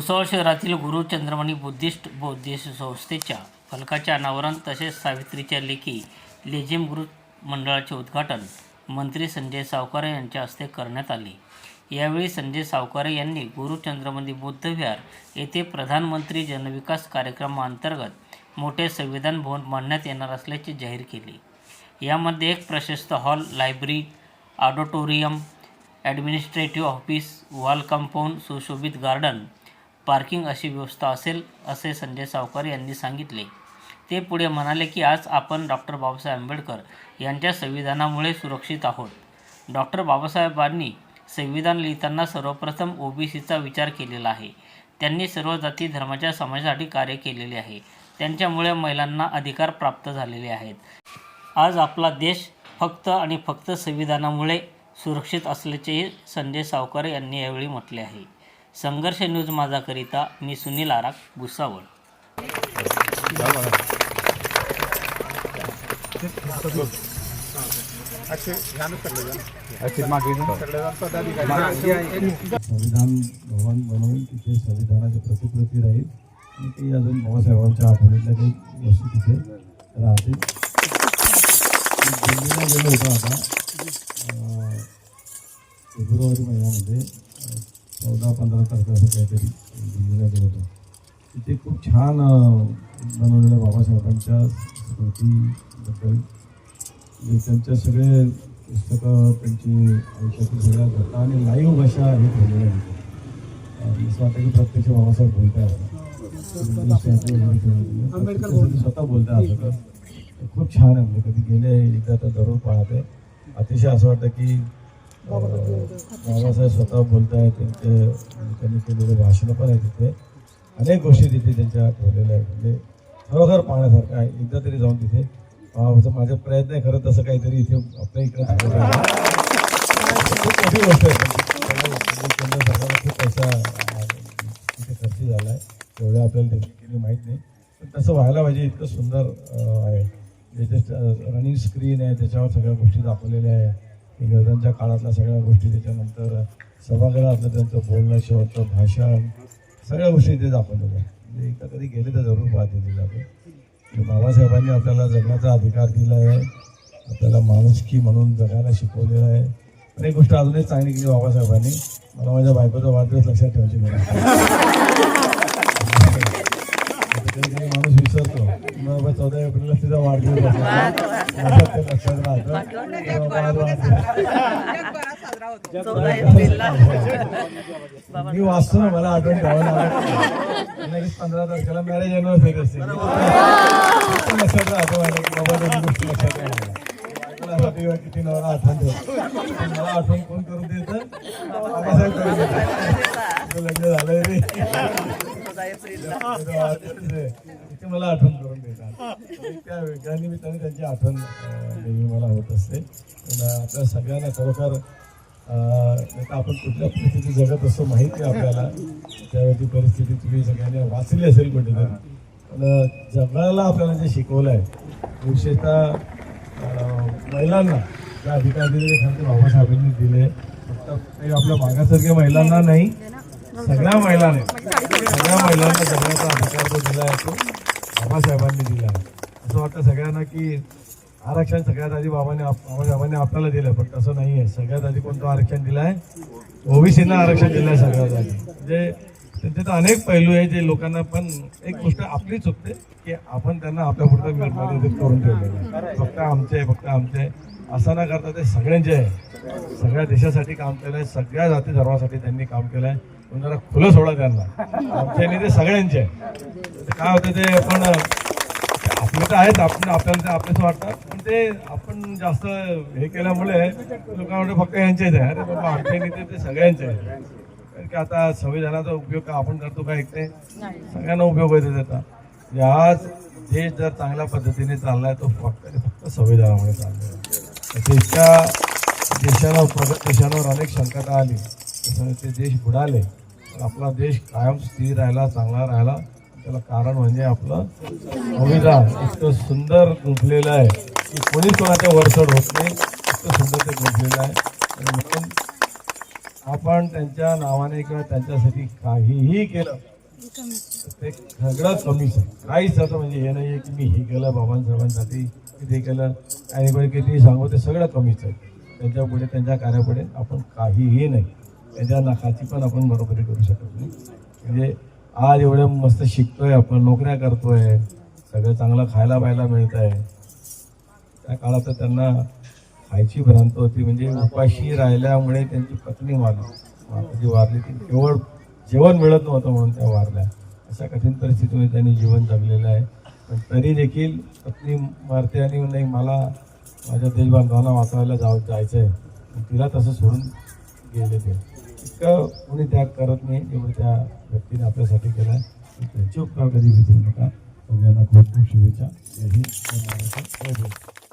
भुसावळ शहरातील गुरु Chandramani Buddhist Buddhist संस्थेच्या फलकाचे अनावरण तसेच सावित्रीच्या लेखी लेझिम गुरु मंडळाचे उद्घाटन मंत्री संजय सावकारे यांच्या हस्ते करण्यात आले. यावेळी संजय सावकारे यांनी गुरु चंद्रमणी बुद्ध विहार येथे प्रधानमंत्री जनविकास कार्यक्रमाअंतर्गत मोठे संविधान भवन बांधण्यात येणार असल्याचे जाहीर केले. यामध्ये एक प्रशस्त hall library auditorium administrative office wall compound सुशोभित गार्डन पार्किंग अशी व्यवस्था असेल असे संजय सावकार यांनी सांगितले. ते पुढे म्हणाले की आज आपण डॉक्टर बाबासाहेब आंबेडकर यांच्या संविधानामुळे सुरक्षित आहोत. डॉक्टर बाबासाहेबांनी संविधान लिहिताना सर्वप्रथम ओबीसीचा विचार केलेला आहे. त्यांनी सर्व जाती धर्माच्या समाजासाठी कार्य केलेले आहे. त्यांच्यामुळे महिलांना अधिकार प्राप्त झालेले आहेत. आज आपला देश फक्त आणि फक्त संविधानामुळे सुरक्षित असल्याचेही संजय सावकर यांनी यावेळी म्हटले आहे. संघर्ष न्यूज माझाकरिता मी सुनील आराक भुसावळ. संविधान भवन बनवून तिथे संविधानाची प्रतिकृती राहील. आणि ती अजून बाबासाहेबांच्या आठवणीतल्या काही वस्तू तिथे राहतील. दिल्लीला गेलो होतो आता फेब्रुवारी महिन्यामध्ये. चौदा पंधरा तारखेला असं काहीतरी दिल्लीला गेलं होतं. तिथे खूप छान बनवलेलं बाबासाहेबांच्या स्मृतीबद्दल. म्हणजे त्यांच्या सगळे पुस्तकं त्यांची आयुष्यातील सगळ्या घटना आणि लाईव्ह भाषा हे ठेवलेल्या आहेत. असं वाटतं की प्रत्यक्ष बाबासाहेब बोलताय स्वतः बोलताय असं तर. खूप छान आहे. म्हणजे कधी गेले एकदा तर दररोज पाहते. अतिशय असं वाटतं की बाबासाहेब स्वतः बोलताय त्यांचे त्यांनी केलेले भाषणं पण आहे तिथे. अनेक गोष्टी तिथे त्यांच्या ठेवलेल्या आहेत. म्हणजे खरोखर पाहण्यासारखं आहे. एकदा तरी जाऊन तिथे माझा प्रयत्न आहे खरं तसं काहीतरी इथे आपल्या इकडे खूप मोठी गोष्ट आहे. केंद्र सरकारला खूप पैसा तिथे खर्च झाला आहे तेवढं आपल्याला डेफिनेटली माहीत नाही. पण तसं व्हायला पाहिजे. इतकं सुंदर आहे. त्याच्या रनिंग स्क्रीन आहे. त्याच्यावर सगळ्या गोष्टी दाखवलेल्या आहे. इंग्रजांच्या काळातल्या सगळ्या गोष्टी त्याच्यानंतर सभागृहातलं त्यांचं बोलणं शेवटचं भाषण सगळ्या गोष्टी ते दाखवलेल्या म्हणजे एकदा कधी गेले तर जरूर पाहत जातो बाबासाहेबांनी आपल्याला जगण्याचा अधिकार दिला आहे आपल्याला माणुसकी म्हणून जगायला शिकवलेलं आहे. आणि एक गोष्ट अजूनही चांगली केली बाबासाहेबांनी. मला माझ्या बायकोचा वाढदिवस लक्षात ठेवायची माणूस विसरतो. बाबा चौदा एप्रिलला तिचा वाढदिवस मी वाचतो ना मला आठवण ठेवायला लगेच पंधरा तारखेला मॅरेज अॅनिव्हर्सरी असते. लक्षात गोष्टी लक्षात किती नवरा आठवण ठेवतो. मला आठवण कोण करून देतं? झालं लग्न झालंय रे. तिथे मला आठवण करून देतात. त्या त्या निमित्ताने त्यांची आठवण मला होत असते. पण आपल्या सगळ्यांना खरोखर आपण कुठल्या परिस्थितीत जगत असतो माहिती आहे आपल्याला. त्यावेळी परिस्थिती तुम्ही सगळ्यांनी वाचली असेल कुठेतरी. पण अं, जगाला आपल्याला जे शिकवलं आहे विशेषतः महिलांना ज्या अधिकार दिले ते बाबासाहेबांनी दिले फक्त काही आपल्या मागासारख्या महिलांना नाही सगळ्या महिलांनी सगळ्या महिलांना जगण्याचा अधिकार जो दिला आहे तो बाबासाहेबांनी दिला आहे. असं वाटतं सगळ्यांना की आरक्षण सगळ्यात आधी बाबाने बाबासाहेबांनी आपल्याला दिलं पण तसं नाही आहे. सगळ्यात आधी कोणतं आरक्षण दिलं आहे ओबीसीना आरक्षण दिलं आहे सगळ्यात आधी. म्हणजे त्यांचे तर अनेक पैलू आहे जे लोकांना पण एक गोष्ट आपली चुकते की आपण त्यांना आपल्या पुढचं मर्यादित करून ठेवलेलं आहे. फक्त आमचे फक्त आमचे असं न करता ते सगळ्यांचे आहे. सगळ्या देशासाठी काम केलं आहे सगळ्या जाती धर्मासाठी त्यांनी काम केलं आहे जरा खुलं सोडा त्यांना. आमचे नाही ते सगळ्यांचे. आहे काय होतं ते आपण आपले तर आहेत आपण आपल्याला ते आपलेच वाटतात. पण ते आपण जास्त हे केल्यामुळे वाटतं फक्त यांचेच आहे. अरे बाबा आमचे नेते ते सगळ्यांचे आहे कारण की आता संविधानाचा उपयोग का आपण करतो का एक ते सगळ्यांना उपयोग होतो त्याचा म्हणजे आज देश जर चांगल्या पद्धतीने चाललाय तो फक्त फक्त संविधानामुळे चाललाय. इतक्या देशाला प्रगत देशांवर अनेक संकटं आली. ते देश बुडाले. आपला देश कायम स्थिर राहिला चांगला राहिला. त्याला कारण म्हणजे आपलं संविधान इतकं सुंदर गुंफलेलं आहे. की कोणीच कोणाच्या वरचढ होत नाही. इतकं सुंदर ते गुंफलेलं आहे. आणि म्हणून आपण त्यांच्या नावाने किंवा त्यांच्यासाठी काहीही केलं ते सगळं कमीच आहे काहीच असं म्हणजे हे नाही आहे की मी हे केलं बाबांसाहेबांसाठी किती केलं आणि पण किती सांगू ते सगळं कमीच आहे. त्यांच्या पुढे त्यांच्या कार्यापुढे आपण काहीही नाही. त्याच्या नखाची पण आपण बरोबरी करू शकत नाही. म्हणजे आज एवढं मस्त शिकतोय आपण नोकऱ्या करतोय सगळं चांगलं खायला पाहायला मिळत आहे त्या काळात तर त्यांना खायची भ्रांत होती. म्हणजे उपाशी राहिल्यामुळे त्यांची पत्नी वारली. माताजी वारली. ती केवळ जेवण मिळत नव्हतं म्हणून त्या वारल्या. अशा कठीण परिस्थितीमध्ये त्यांनी जीवन जगलेलं आहे. पण तरी देखील पत्नी मारते आणि नाही मला माझ्या देशबांधवांना वाचवायला जाव जायचं आहे तिला तसं सोडून गेले ते. इतकं कोणी त्याग करत नाही जेवढं त्या व्यक्तीने आपल्यासाठी केला आहे त्यांचे उपकार कधी विसरू नका. सगळ्यांना खूप खूप शुभेच्छा. जय हिंद. जय महाराष्ट्र. जय